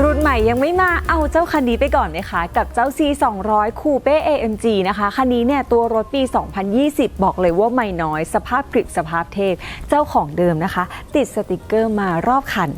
รุ่นใหม่ยังไม่มาเอาเจ้าคันนี้ไปก่อนไหมคะ กับเจ้า C 2 0 0 Coupe AMG นะคะ คันนี้เนี่ยตัวรถปี 2020 บอกเลยว่าไม่น้อย สภาพกริบสภาพเทพ เจ้าของเดิมนะคะ ติดสติกเกอร์มารอบคัน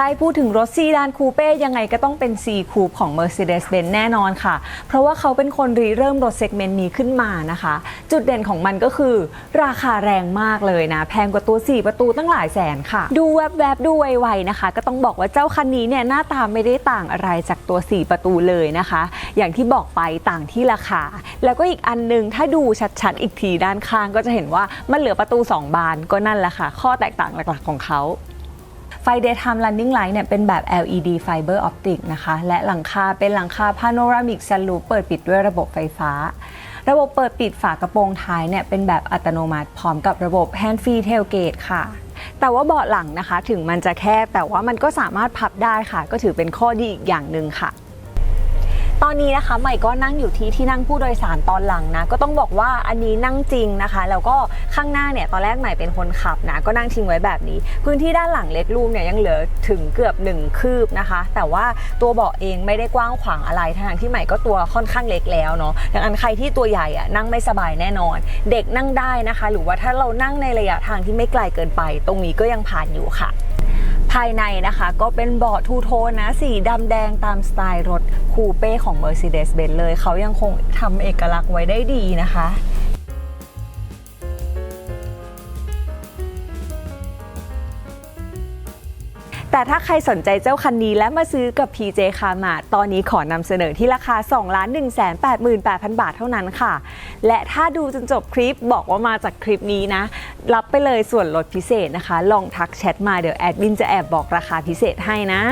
ถ้าให้พูดถึงรถซีดานคูเป้ยังไงก็ต้องเป็น C คูปของ Mercedes-Benz แน่นอนค่ะ เพราะว่าเขาเป็นคนรีเริ่มรถเซกเมนต์นี้ขึ้นมานะคะ จุดเด่นของมันก็คือ ราคาแรงมากเลยนะ แพงกว่าตัว 4 ประตูตั้งหลายแสนค่ะ ดูแวบๆดูไวๆนะคะ ก็ต้องบอกว่าเจ้าคันนี้เนี่ยหน้าตาไม่ได้ต่างอะไรจากตัว 4 ประตูเลยนะคะ อย่างที่บอกไปต่างที่ราคา แล้วก็อีกอันหนึงถ้าดูชัดๆอีกทีด้านข้างก็จะเห็นว่ามันเหลือประตู 2 บานก็นั่นแหละค่ะ ข้อแตกต่างหลักๆของเขา ฟ daytime running light เนี่ยเป็นแบบ LED fiber optic นะคะ และหลังคาเป็นหลังคา panoramic sunroof เปิดปิดด้วยระบบไฟฟ้า ระบบเปิดปิดฝากระโปรงท้ายเนี่ยเป็นแบบอัตโนมัติพร้อมกับระบบ hand free tailgate ค่ะแต่ว่าเบาะหลังนะคะถึงมันจะแคบแต่ว่ามันก็สามารถพับได้ค่ะ ก็ถือเป็นข้อดีอีกอย่างหนึ่งค่ะ อนนี้นะคะใหม่ก็นั่งอยู่ที่ที่นั่งผู้โดยสารตอนหลังนะ ก็ต้องบอกว่าอันนี้นั่งจริงนะคะ แล้วก็ข้างหน้าเนี่ยตอนแรกใหม่เป็นคนขับนะ ก็นั่งทิ้งไว้แบบนี้ พื้นที่ด้านหลังเล็กรูมเนี่ยยังเหลือถึงเกือบหนึ่งคืบนะคะ แต่ว่าตัวเบาะเองไม่ได้กว้างขวางอะไรทั้งที่ใหม่ก็ตัวค่อนข้างเล็กแล้วเนาะดังนั้นใครที่ตัวใหญ่อะนั่งไม่สบายแน่นอน เด็กนั่งได้นะคะ หรือว่าถ้าเรานั่งในระยะทางที่ไม่ไกลเกินไป ตรงนี้ก็ยังผ่านอยู่ค่ะ ภายในนะคะ ก็เป็นเบาะทูโทนนะ สีดำแดงตามสไตล์รถคูเป้ของ Mercedes-Benz เลย เขายังคงทำเอกลักษณ์ไว้ได้ดีนะคะ แต่ถ้าใครสนใจเจ้าคันนี้และมาซื้อกับ PJ คามาตอนนี้ขอนำเสนอที่ราคา 2 1 8 8 0 0 0 บาทเท่านั้นค่ะ และถ้าดูจนจบคลิปบอกว่ามาจากคลิปนี้นะ รับไปเลยส่วนลดพิเศษนะคะ ลองทักแชทมาเดี๋ยวแอดมินจะแอบบอกราคาพิเศษให้นะ